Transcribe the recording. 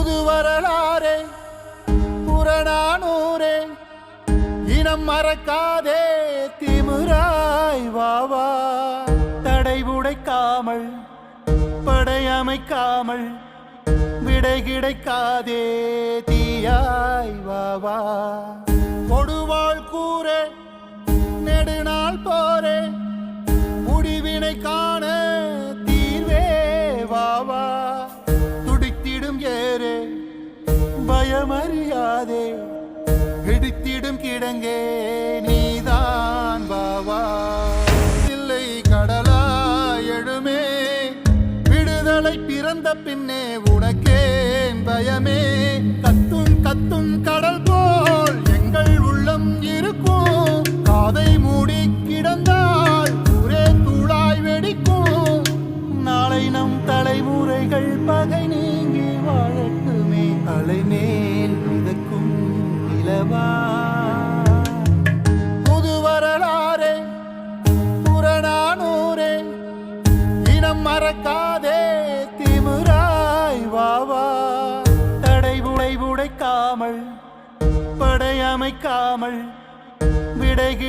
புது வரலாறே புறநானூரே இனம் மறக்காதே திமிராய் வாவா தடை உடைக்காமல் படையமைக்காமல் விடை கிடைக்காதே தீயாய் வாவா கொடுவாள் கூரே நெடுநாள் போரே துடித்திடும் பயமறியாதே இடித்திடும் கிடங்கே நீதான் பாவா. இல்லை கடலா எழுமே விடுதலை பிறந்த பின்னே உனக்கேன் பயமே. கத்தும் கத்தும் கடல் போல் எங்கள் உள்ளம் இருக்கும். காதை மூடி கிடந்தால் ஒரே தூளாய் வெடிக்கும். நாளை நம் தலைமுறைகள் மறக்காதே திமிராய் வாவா தடை உடை உடைக்காமல் படையமைக்காமல் விடைகி